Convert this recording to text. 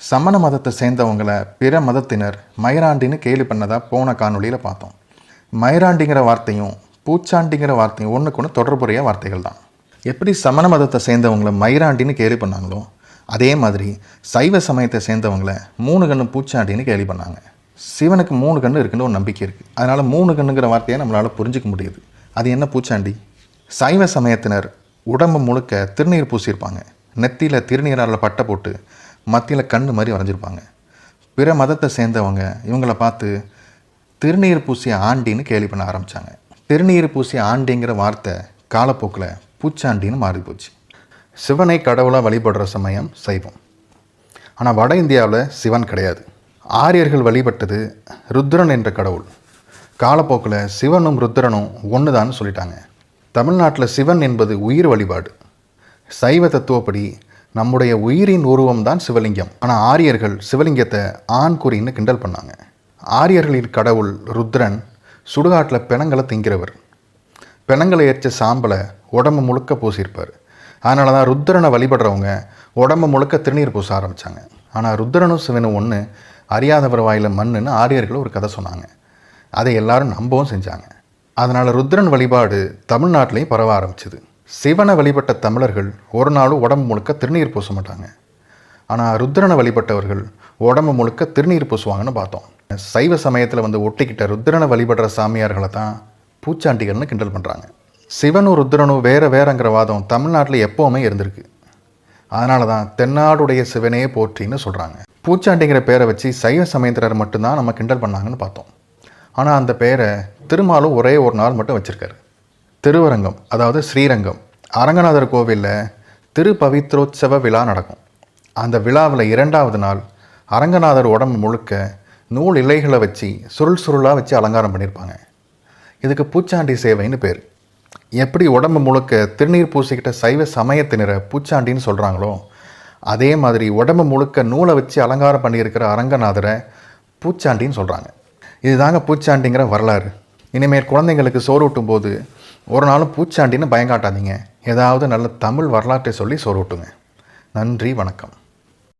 சமண மதத்தை சேர்ந்தவங்களை பிற மதத்தினர் மயிராண்டின்னு கேலி பண்ணதா போன காணொளியில் பார்த்தோம். மயிராண்டிங்கிற வார்த்தையும் பூச்சாண்டிங்கிற வார்த்தையும் ஒன்றுக்கு ஒன்று தொடர்புடைய வார்த்தைகள் தான். எப்படி சமண மதத்தை சேர்ந்தவங்களை மயிராண்டின்னு கேலி பண்ணாங்களோ அதே மாதிரி சைவ சமயத்தை சேர்ந்தவங்கள மூணு கண்ணு பூச்சாண்டின்னு கேலி பண்ணாங்க. சிவனுக்கு மூணு கண்ணு இருக்குன்னு ஒரு நம்பிக்கை இருக்குது அதனால் மூணு கண்ணுங்கிற வார்த்தையை நம்மளால் புரிஞ்சிக்க முடியுது. அது என்ன பூச்சாண்டி? சைவ சமயத்தினர் உடம்பு முழுக்க திருநீர் பூசியிருப்பாங்க. நெத்தியில் திருநீரால் பட்டை போட்டு மத்தியில் கண்ணு மாதிரி வரைஞ்சிருப்பாங்க. பிற மதத்தை சேர்ந்தவங்க இவங்கள பார்த்து திருநீர் பூசிய ஆண்டின்னு கேலி பண்ண ஆரம்பித்தாங்க திருநீர் பூசிய ஆண்டிங்கிற வார்த்தை காலப்போக்கில் பூச்சாண்டின்னு மாறி போச்சு. சிவனை கடவுளாக வழிபடுற சமயம் சைவம். ஆனால் வட இந்தியாவில் சிவன் கிடையாது. ஆரியர்கள் வழிபட்டது ருத்ரன் என்ற கடவுள். காலப்போக்கில் சிவனும் ருத்ரனும் ஒன்று தான் சொல்லிட்டாங்க. தமிழ்நாட்டில் சிவன் என்பது உயிர் வழிபாடு. சைவ தத்துவப்படி நம்முடைய உயிரின் உருவம் தான் சிவலிங்கம். ஆனால் ஆரியர்கள் சிவலிங்கத்தை ஆண் குறின்னு கிண்டல் பண்ணாங்க. ஆரியர்களின் கடவுள் ருத்ரன் சுடுகாட்டில் பிணங்களை திங்கிறவர். பிணங்களை எரிச்ச சாம்பலை உடம்பு முழுக்க பூசியிருப்பார். அதனால தான் ருத்ரனை வழிபடுறவங்க உடம்பு முழுக்க திருநீர் பூச ஆரம்பித்தாங்க ஆனால் ருத்ரனும் சிவனும் ஒன்று அறியாதவர் வாயில மண்ணுன்னு ஆரியர்கள் ஒரு கதை சொன்னாங்க. அதை எல்லாரும் நம்பவும் செஞ்சாங்க. அதனால் ருத்ரன் வழிபாடு தமிழ்நாட்டிலையும் பரவ ஆரம்பிச்சிது. சிவனை வழிபட்ட தமிழர்கள் ஒரு நாளும் உடம்பு முழுக்க திருநீர் பூச மாட்டாங்க. ஆனால் ருத்ரனை வழிபட்டவர்கள் உடம்பு முழுக்க திருநீர் பூசுவாங்கன்னு பார்த்தோம். சைவ சமயத்தில் வந்து ஒட்டிக்கிட்ட ருத்ரனை வழிபடுற சாமியார்களை தான் பூச்சாண்டிகள்னு கிண்டல் பண்ணுறாங்க சிவனும் ருத்ரனும் வேற வேறங்கிற வாதம் தமிழ்நாட்டில் எப்போவுமே இருந்திருக்கு. அதனால தான் தென்னாடுடைய சிவனே போற்றின்னு சொல்கிறாங்க பூச்சாண்டிங்கிற பேரை வச்சு சைவ சமயத்தினர் மட்டும்தான் நம்ம கிண்டல் பண்ணாங்கன்னு பார்த்தோம். ஆனால் அந்த பேரை திருமாலும் ஒரே ஒரு நாள் மட்டும் வச்சுருக்காரு. திருவரங்கம் அதாவது ஸ்ரீரங்கம். அரங்கநாதர் கோவிலில் திருப்பவித்ரோத்சவ விழா நடக்கும். அந்த விழாவில் இரண்டாவது நாள் அரங்கநாதர் உடம்பு முழுக்க நூல் இலைகளை வச்சு சுருள் சுருளாக வச்சு அலங்காரம் பண்ணியிருப்பாங்க இதுக்கு பூச்சாண்டி சேவைன்னு பேர். எப்படி உடம்பு முழுக்க திருநீர் பூசிக்கிட்ட சைவ சமயத்தினரை பூச்சாண்டின்னு சொல்கிறாங்களோ அதே மாதிரி உடம்பு முழுக்க நூலை வச்சு அலங்காரம் பண்ணியிருக்கிற அரங்கநாதரை பூச்சாண்டின்னு சொல்கிறாங்க இதுதாங்க பூச்சாண்டிங்கிற வரலாறு. இனிமேல் குழந்தைங்களுக்கு சோறு ஊட்டும் போது ஒரு நாளும் பூச்சாண்டின்னு பயங்காட்டாதீங்க. ஏதாவது நல்ல தமிழ் வரலாற்றை சொல்லி சோறு நன்றி வணக்கம்.